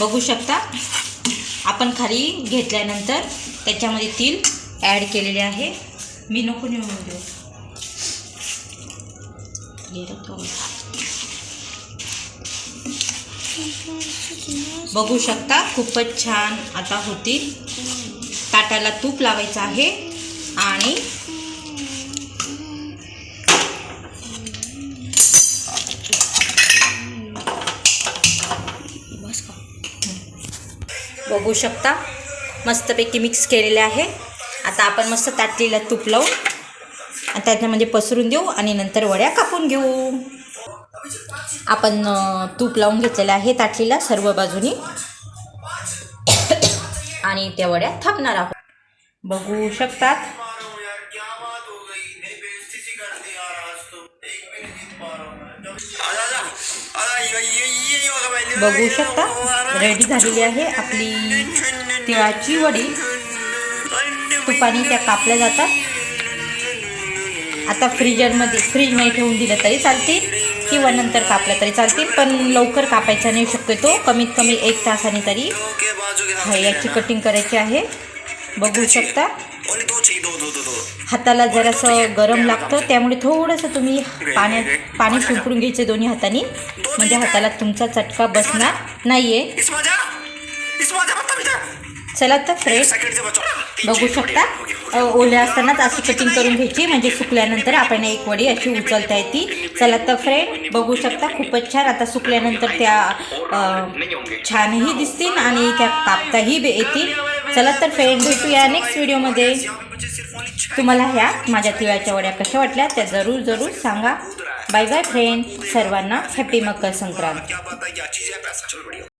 बघू शकता. आपण खाली घेतल्यानंतर त्याच्यामध्ये तील ॲड केलेले आहे. मी नको निवडून देऊ. बघू शकता खूपच छान आता होतील. ताटाला तूप लावायचं आहे आणि बघू शकता मस्तपैकी मिक्स केलेले आहे आता आपण मस्त ताटलीला तूप लावू आणि त्याच्यामध्ये पसरून देऊ आणि नंतर वड्या कापून घेऊ आपण तूप लावून घेतलेलं आहे ताटलीला सर्व बाजूनी आणि त्या वड्या थापणार आहोत बघू शकतात बघू शकता. रेडी झालेली आहे आपली तिळाची वडी. तुपाने त्या कापल्या जातात. आता फ्रीजरमध्ये फ्रीजमध्ये ठेवून दिलं तरी चालतील किंवा नंतर कापलं तरी चालतील पण लवकर कापायचा नाही शक्यतो. कमीत कमी एक तासाने तरी. याची कटिंग करायची आहे. बघू शकता. हाताला जरासं गरम लागतं त्यामुळे थोडंसं तुम्ही पाण्यात पाणी शिंपडून घ्यायचं दोन्ही हाताने. म्हणजे हाताला तुमचा चटका बसणार नाही आहे चला तर फ्रेश बघू शकता. ओल्या असतानाच अशी कटिंग करून घ्यायची म्हणजे सुकल्यानंतर आपण एक वडी अशी उचलता येते. चला तर फ्रेंड बघू शकता. खूपच छान. आता सुकल्यानंतर त्या छानही दिसतील आणि त्या कापताही येतील. चला तर फ्रेंड भेटूया नेक्स्ट व्हिडिओमध्ये तुम्हाला ह्या माझ्या तिळाच्या वड्या कशा वाटल्या त्या जरूर जरूर सांगा. बाय बाय फ्रेंड सर्वांना हॅपी मकर संक्रांत.